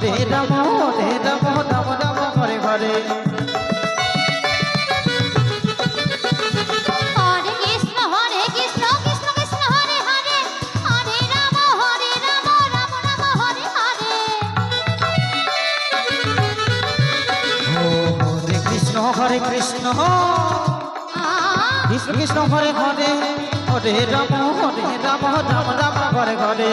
Hare Ram Ram Ram Hare Hare. Hare Krishna Hare Krishna. Krishna Krishna Hare Hare. Hare Ram Hare Ram Ram Ram Hare Hare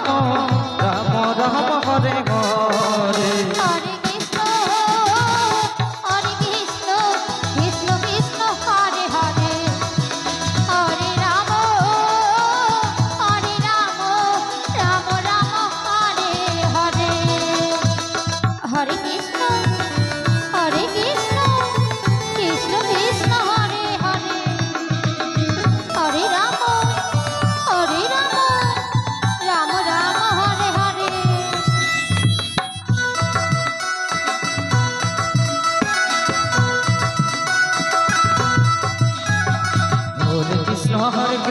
Ram Ram Hare Hare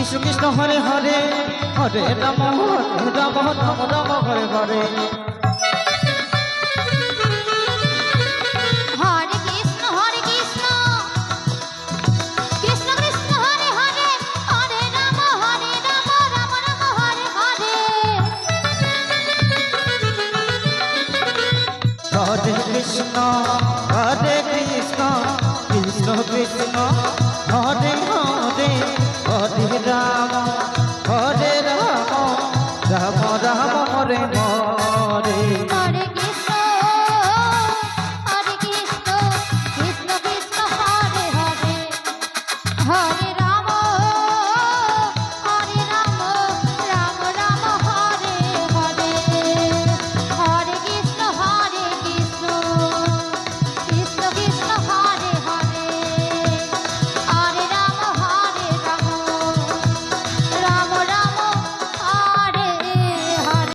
Krishna Hare Krishna Hare Hare Hare Ram Hare Ram Ram Ram Hare Hare. Hare Krishna Hare Krishna Krishna Krishna.